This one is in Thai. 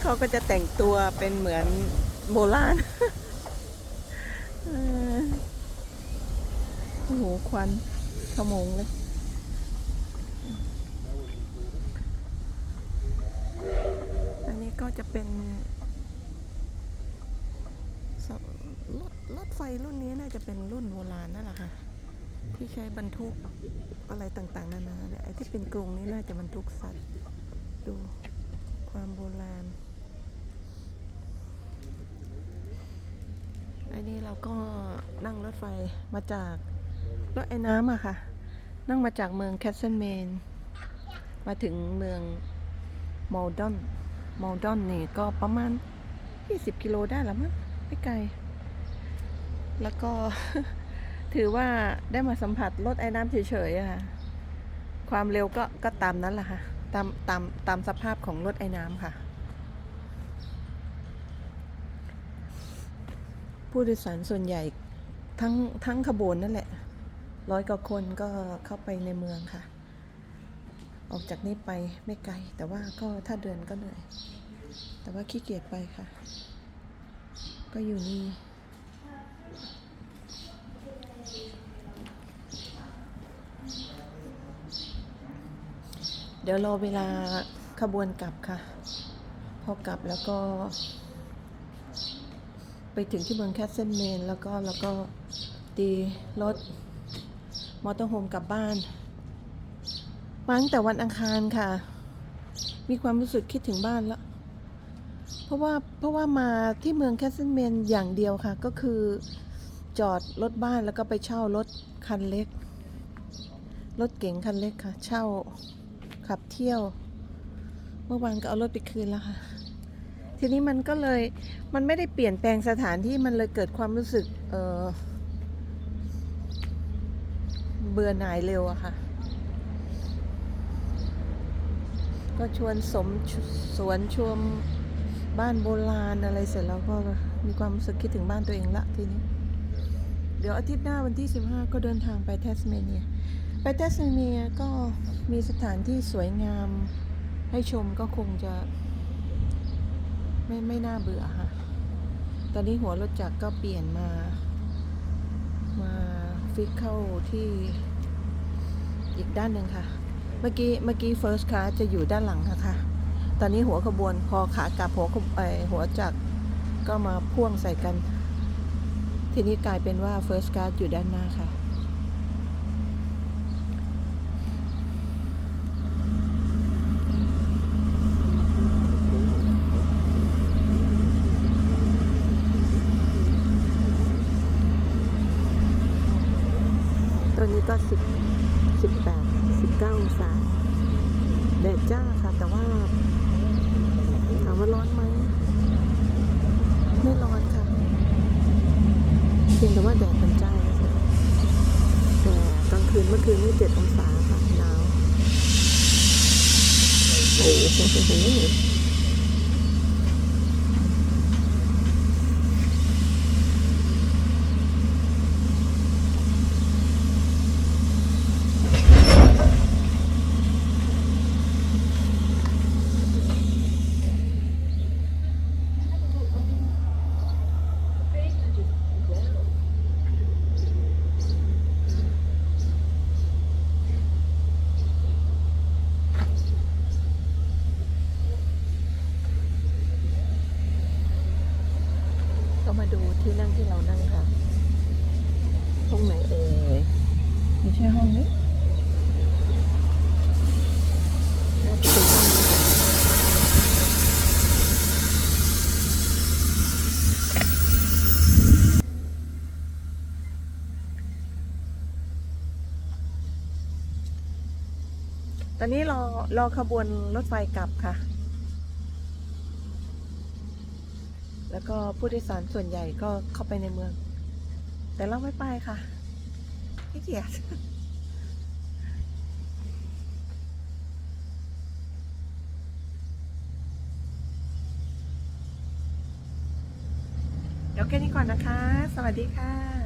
เขาก็จะแต่งตัวเป็นเหมือนโบราณโอ้โห ควันขโมงเลยอันนี้ก็จะเป็นรถรถไฟรุ่นนี้น่าจะเป็นรุ่นโบราณนั่นแหละค่ะ ที่ใช้บรรทุกอะไรต่างๆ นานาเนี่ยไอ้ที่เป็นกรงนี้น่าจะบรรทุกสัตว์ดู ความโบราณ อันนี้เราก็นั่งรถไฟมาจากรถไอ้น้ำอะค่ะ นั่งมาจากเมืองแคสเซิลเมน มาถึงเมืองมอลดอนมอลดอนนี่ก็ประมาณ 20 กิโลได้ล้วมั้งไม่ไกล แล้วก็ถือว่าได้มาสัมผัสรถไอ้น้ำเฉยๆอะค่ะ ความเร็วก็ก็ตามนั้นแหละค่ะ ตามตามตามสภาพของรถไอ้น้ำค่ะ ผู้โดยสารส่วนใหญ่ทั้งทั้งขบวนนั่นแหละ ร้อยกว่าคนก็เข้าไปในเมืองค่ะ ออกจากนี้ไปไม่ไกล แต่ว่าก็ถ้าเดินก็เหนื่อย แต่ว่าขี้เกียจไปค่ะ ก็อยู่นี่ เดี๋ยวรอเวลาขบวนกลับค่ะ พอกลับแล้วก็ ไปถึงที่เมืองแคสเซิลเมนแล้วก็แล้วก็ตีรถมอเตอร์โฮมกลับบ้านมาตั้งแต่วันอังคารค่ะ มีความรู้สึกคิดถึงบ้านแล้วเพราะว่าเพราะว่ามาที่เมืองแคสเซิลเมนอย่างเดียวค่ะ ก็คือจอดรถบ้านแล้วก็ไปเช่ารถคันเล็ก รถเก๋งคันเล็กค่ะ เช่า ขับเที่ยว เมื่อวานก็เอารถไปคืนแล้วค่ะ ทีนี้มันก็เลยมันไม่ได้เปลี่ยนแปลงสถานที่มันเลยเกิดความรู้สึก เออเบื่อหน่ายเร็วอะค่ะ ก็ชวนสมสวนชวมบ้านโบราณอะไรเสร็จแล้วก็มีความรู้สึกคิดถึงบ้านตัวเองละทีนี้ เดี๋ยวอาทิตย์หน้าวันที่ 15 ก็เดินทางไปเทสเมเนีย ไปเทสเมเนียก็มีสถานที่สวยงามให้ชมก็คงจะ ไม่ไม่น่าเบื่อค่ะ ตอนนี้หัวรถจักรก็เปลี่ยนมา มาฟิกเข้าที่อีกด้านหนึ่งค่ะ เมื่อกี้เมื่อกี้ first class จะอยู่ด้านหลังนะคะตอนนี้หัวขบวนพอขากลับหัวขบเอ่อหัวจักรก็มาพ่วงใส่กัน ทีนี้กลายเป็นว่า first class อยู่ด้านหน้าค่ะ ตัว นี้ก็สิบสิบแปดสิบเก้าองศาแดดจ้าค่ะ แต่ว่าถามว่าร้อนไหมไม่ร้อนค่ะเพียงแต่ว่าแดดมันจ้าแต่กลางคืนเมื่อคืนนี่เจ็ดองศาค่ะหนาวโอ้โห ก็มาดูที่นั่งที่เรานั่งค่ะห้องไหนเอ่ยไม่ใช่ห้องนี้น่าจะเป็นห้องนี้ตอนนี้รอรอขบวนรถไฟกลับค่ะ แล้วก็ผู้โดยสารส่วนใหญ่ก็เข้าไปในเมือง แต่เราไม่ไปค่ะขี้เกียจเดี๋ยวแค่นี้ก่อนนะคะ สวัสดีค่ะ